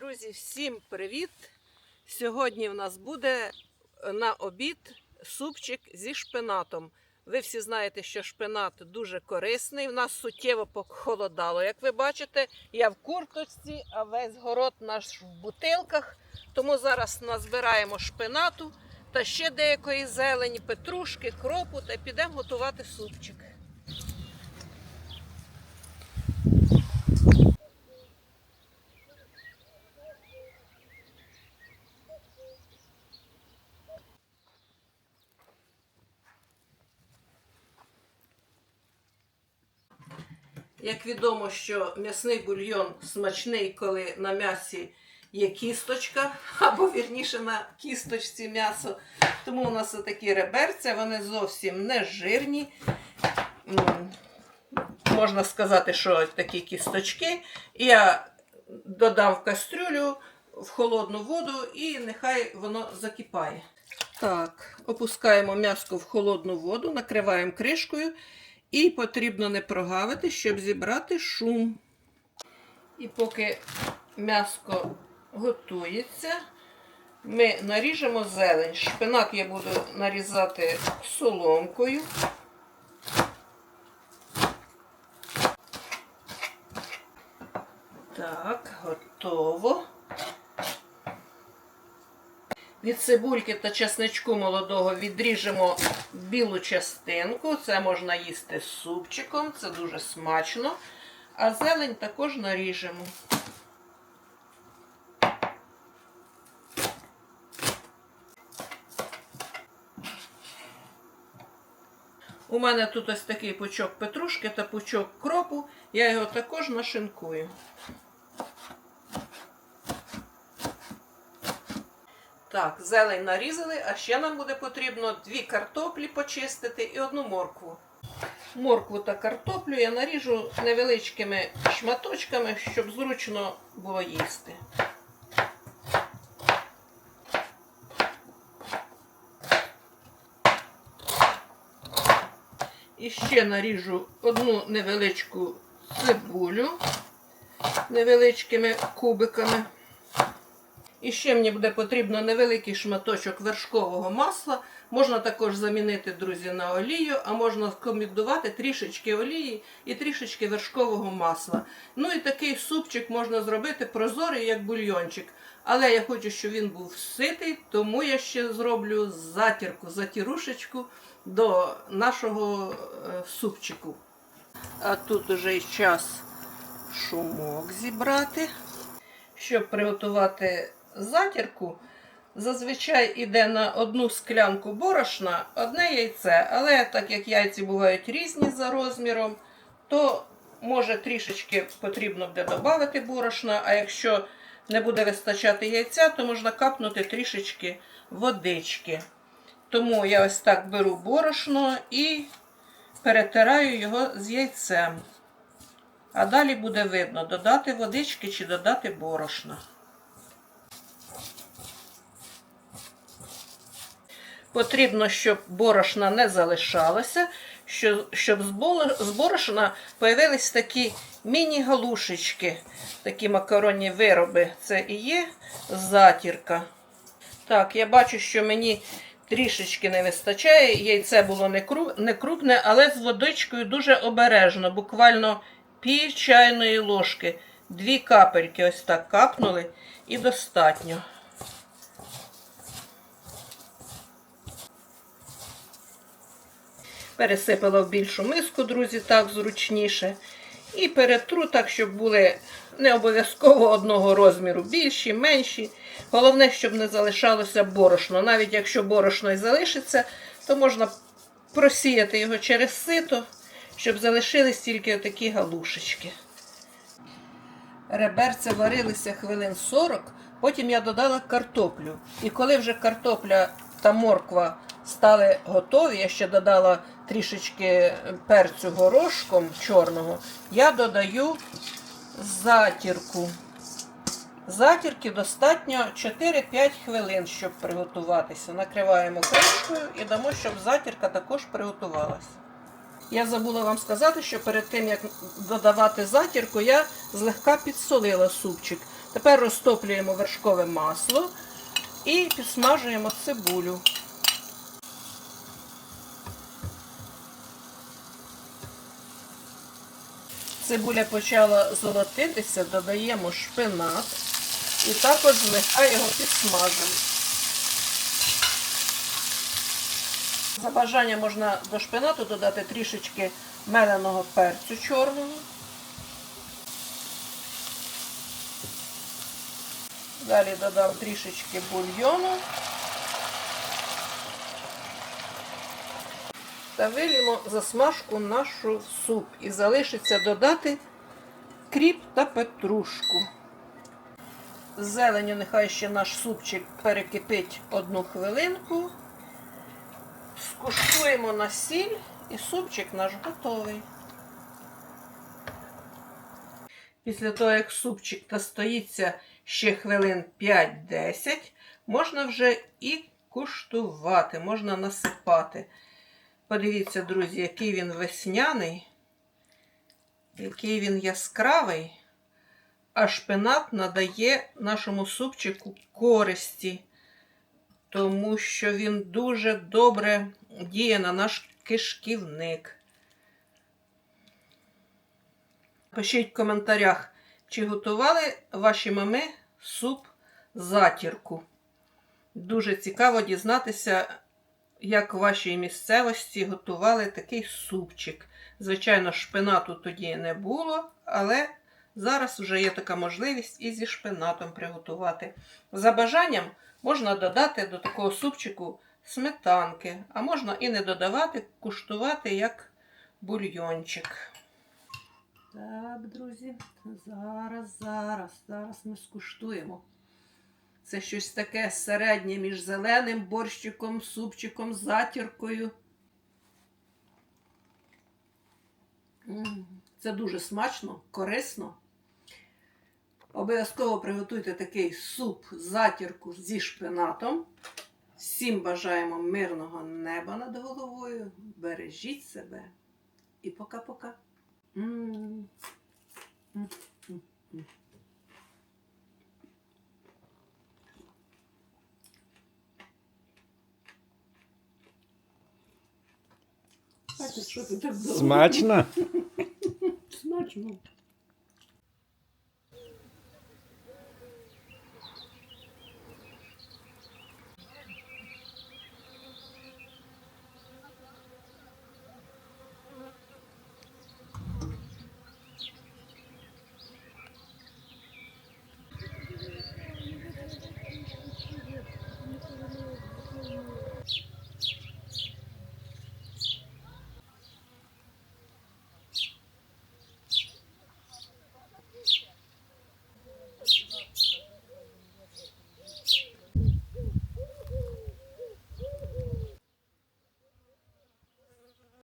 Друзі, всім привіт! Сьогодні в нас буде на обід супчик зі шпинатом. Ви всі знаєте, що шпинат дуже корисний. У нас суттєво похолодало. Як ви бачите, я в курточці, а весь город наш в бутилках. Тому зараз назбираємо шпинату та ще деякої зелені, петрушки, кропу та підемо готувати супчик. Як відомо, що м'ясний бульйон смачний, коли на м'ясі є кісточка, або вірніше на кісточці м'ясо. Тому у нас такі реберця, вони зовсім не жирні. Можна сказати, що такі кісточки. Я додам в кастрюлю в холодну воду і нехай воно закипає. Так, опускаємо м'яско в холодну воду, накриваємо кришкою. І потрібно не прогавити, щоб зібрати шум. І поки м'яско готується, ми наріжемо зелень. Шпинат я буду нарізати соломкою. Так, готово. Від цибульки та чесничку молодого відріжемо білу частинку. Це можна їсти з супчиком, це дуже смачно. А зелень також наріжемо. У мене тут ось такий пучок петрушки та пучок кропу. Я його також нашинкую. Так, зелень нарізали, а ще нам буде потрібно дві картоплі почистити і одну моркву. Моркву та картоплю я наріжу невеличкими шматочками, щоб зручно було їсти. І ще наріжу одну невеличку цибулю невеличкими кубиками. І ще мені буде потрібно невеликий шматочок вершкового масла. Можна також замінити, друзі, на олію, а можна скомбінувати трішечки олії і трішечки вершкового масла. Ну і такий супчик можна зробити прозорий, як бульйончик. Але я хочу, щоб він був ситий, тому я ще зроблю затірку, затірушечку до нашого е, супчику. А тут уже й час шумок зібрати. Щоб приготувати затірку, зазвичай йде на одну склянку борошна одне яйце. Але так як яйці бувають різні за розміром, то може трішечки потрібно буде додати борошна, а якщо не буде вистачати яйця, то можна капнути трішечки водички. Тому я ось так беру борошно і перетираю його з яйцем. А далі буде видно, додати водички чи додати борошна. Потрібно, щоб борошна не залишалося, щоб з борошна появились такі міні-галушечки, такі макаронні вироби. Це і є затірка. Так, я бачу, що мені трішечки не вистачає. Яйце було не крупне, але з водичкою дуже обережно, буквально пів чайної ложки. Дві капельки ось так капнули і достатньо. Пересипала в більшу миску, друзі, так зручніше. І перетру так, щоб були не обов'язково одного розміру, більші, менші. Головне, щоб не залишалося борошно. Навіть якщо борошно і залишиться, то можна просіяти його через сито, щоб залишились тільки такі галушечки. Реберця варилися хвилин 40, потім я додала картоплю. І коли вже картопля та морква стали готові, я ще додала трішечки перцю горошком чорного, я додаю затірку. Затірки достатньо 4-5 хвилин, щоб приготуватися. Накриваємо кришкою і дамо, щоб затірка також приготувалася. Я забула вам сказати, що перед тим, як додавати затірку, я злегка підсолила супчик. Тепер розтоплюємо вершкове масло і підсмажуємо цибулю. Цибуля почала золотитися, додаємо шпинат і також злегка його підсмажуємо. За бажанням можна до шпинату додати трішечки меленого перцю чорного. Далі додав трішечки бульйону. Та вилімо засмажку нашу в суп. І залишиться додати кріп та петрушку. Зеленю нехай ще наш супчик перекипить одну хвилинку. Скуштуємо на сіль і супчик наш готовий. Після того, як супчик настоїться ще хвилин 5-10, можна вже і куштувати, можна насипати. Подивіться, друзі, який він весняний, який він яскравий, а шпинат надає нашому супчику користі тому що він дуже добре діє на наш кишківник. Пишіть в коментарях, чи готували ваші мами суп затірку. Дуже цікаво дізнатися, як в вашій місцевості готували такий супчик. Звичайно, шпинату тоді не було, але зараз вже є така можливість і зі шпинатом приготувати. За бажанням можна додати до такого супчику сметанки, а можна і не додавати, куштувати як бульйончик. Так, друзі, зараз, зараз, зараз ми скуштуємо. Це щось таке середнє між зеленим борщиком, супчиком, затіркою. Це дуже смачно, корисно. Обов'язково приготуйте такий суп, затірку зі шпинатом. Всім бажаємо мирного неба над головою. Бережіть себе. І пока-пока. Бачиш, що ти так довго? Смачно? Смачно.